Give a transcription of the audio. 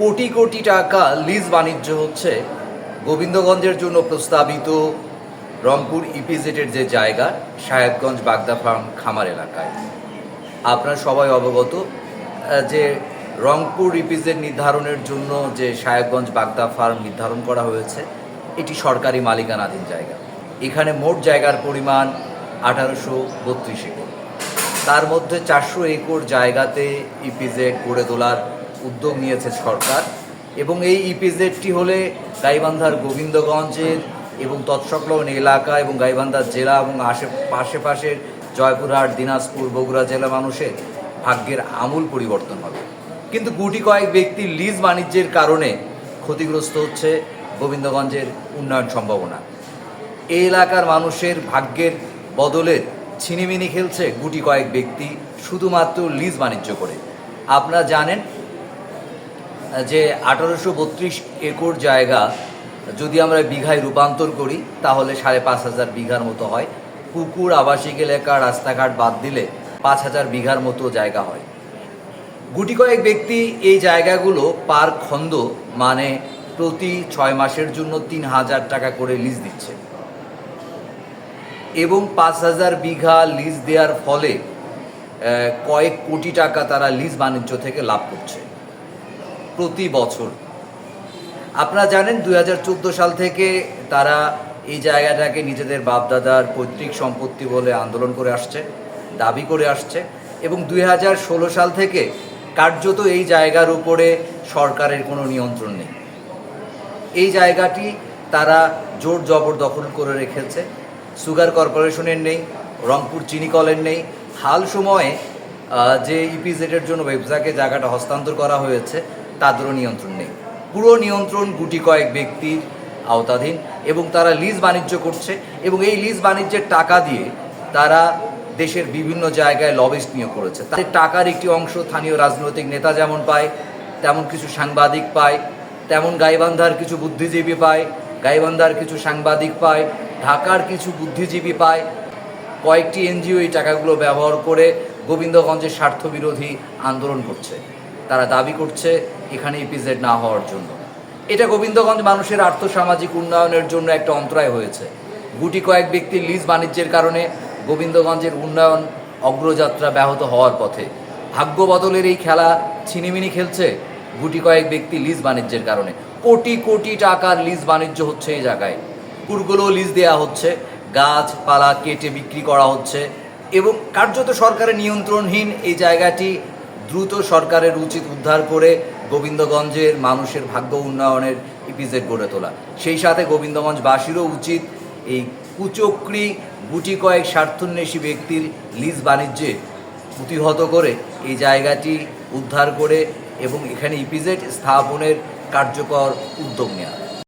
কোটি কোটি টাকা লিজ বাণিজ্য হচ্ছে গোবিন্দগঞ্জের জন্য প্রস্তাবিত রংপুর ইপিজেটের যে জায়গা সাহেবগঞ্জ বাগদা ফার্ম খামার এলাকায়। আপনারা সবাই অবগত যে রংপুর ইপিজেট নির্ধারণের জন্য যে সাহেবগঞ্জ বাগদা ফার্ম নির্ধারণ করা হয়েছে, এটি সরকারি মালিকানাধীন জায়গা। এখানে মোট জায়গার পরিমাণ আঠারোশো বত্রিশ একর। তার মধ্যে চারশো একর জায়গাতে ইপিজেড গড়ে তোলার উদ্যোগ নিয়েছে সরকার এবং এই ইপিজেডটি হলে গাইবান্ধার গোবিন্দগঞ্জের এবং তৎসংলগ্ন এলাকা এবং গাইবান্ধার জেলা এবং আশে আশেপাশের জয়পুরহাট, দিনাজপুর, বগুড়া জেলা মানুষের ভাগ্যের আমূল পরিবর্তন হবে। কিন্তু গুটি কয়েক ব্যক্তির লিজ বাণিজ্যের কারণে ক্ষতিগ্রস্ত হচ্ছে গোবিন্দগঞ্জের উন্নয়ন সম্ভাবনা। এই এলাকার মানুষের ভাগ্যের বদলের ছিনিমিনি খেলছে গুটি কয়েক ব্যক্তি শুধুমাত্র লিজ বাণিজ্য করে। আপনারা জানেন যে আঠারোশো বত্রিশ একর জায়গা যদি আমরা বিঘায় রূপান্তর করি, তাহলে সাড়ে পাঁচ হাজার বিঘার মতো হয়। পুকুর, আবাসিক এলাকা, রাস্তাঘাট বাদ দিলে পাঁচ হাজার বিঘার মতো জায়গা হয়। গুটি কয়েক ব্যক্তি এই জায়গাগুলো পার খন্দ মানে প্রতি ছয় মাসের জন্য তিন হাজার টাকা করে লিজ দিচ্ছে। এবং পাঁচ হাজার বিঘা লিজ দেওয়ার ফলে কয়েক কোটি টাকা তারা লিজ বাণিজ্য থেকে লাভ করছে। প্রতি বছর। আপনারা জানেন দুই হাজার চোদ্দ সাল থেকে তারা এই জায়গাটাকে নিজেদের বাপদাদার পৈতৃক সম্পত্তি বলে আন্দোলন করে আসছে, দাবি করে আসছে এবং দুই হাজার ষোলো সাল থেকে কার্যত এই জায়গার উপরে সরকারের কোনো নিয়ন্ত্রণ নেই। এই জায়গাটি তারা জোর জবরদখল করে রেখেছে। সুগার কর্পোরেশনের নেই, রংপুর চিনি কলের নেই। হাল সময়ে যে ইপিজেডের জন্য ব্যবসাকে জায়গাটা হস্তান্তর করা হয়েছে তাদেরও নিয়ন্ত্রণ নেই। পুরো নিয়ন্ত্রণ গুটি কয়েক ব্যক্তির আওতাধীন এবং তারা লিজ বাণিজ্য করছে এবং এই লিজ বাণিজ্যের টাকা দিয়ে তারা দেশের বিভিন্ন জায়গায় লবিস্ট নিয়োগ করেছে। তাদের টাকার একটি অংশ স্থানীয় রাজনৈতিক নেতা যেমন পায়, তেমন কিছু সাংবাদিক পায়, তেমন গাইবান্ধার কিছু বুদ্ধিজীবী পায়, গাইবান্ধার কিছু সাংবাদিক পায়, ঢাকার কিছু বুদ্ধিজীবী পায়। কয়েকটি এনজিও এই টাকাগুলো ব্যবহার করে গোবিন্দগঞ্জের স্বার্থবিরোধী আন্দোলন করছে। তারা দাবি করছে এখানে ইপিজেড না হওয়ার জন্য। এটা গোবিন্দগঞ্জ মানুষের আর্থসামাজিক উন্নয়নের জন্য একটা অন্তরায় হয়েছে। গুটি কয়েক ব্যক্তির লিজ বাণিজ্যের কারণে গোবিন্দগঞ্জের উন্নয়ন অগ্রযাত্রা ব্যাহত হওয়ার পথে। ভাগ্য বদলের এই খেলা ছিনিমিনি খেলছে গুটি কয়েক ব্যক্তি লিজ বাণিজ্যের কারণে। কোটি কোটি টাকার লিজ বাণিজ্য হচ্ছে এই জায়গায়। পুরগুলো লিজ দেওয়া হচ্ছে গাছপালা কেটে বিক্রি করা হচ্ছে এবং কার্যত সরকারের নিয়ন্ত্রণহীন এই জায়গাটি দ্রুত সরকারের উচিত উদ্ধার করে গোবিন্দগঞ্জের মানুষের ভাগ্য উন্নয়নের ইপিজেড গড়ে তোলা। সেই সাথে গোবিন্দগঞ্জবাসীরও উচিত এই কুচক্রি গুটি কয়েক স্বার্থন্বেষী ব্যক্তির লিজ বাণিজ্যে প্রতিহত করে এই জায়গাটি উদ্ধার করে এবং এখানে ইপিজেড স্থাপনের কার্যকর উদ্যোগ নেওয়া।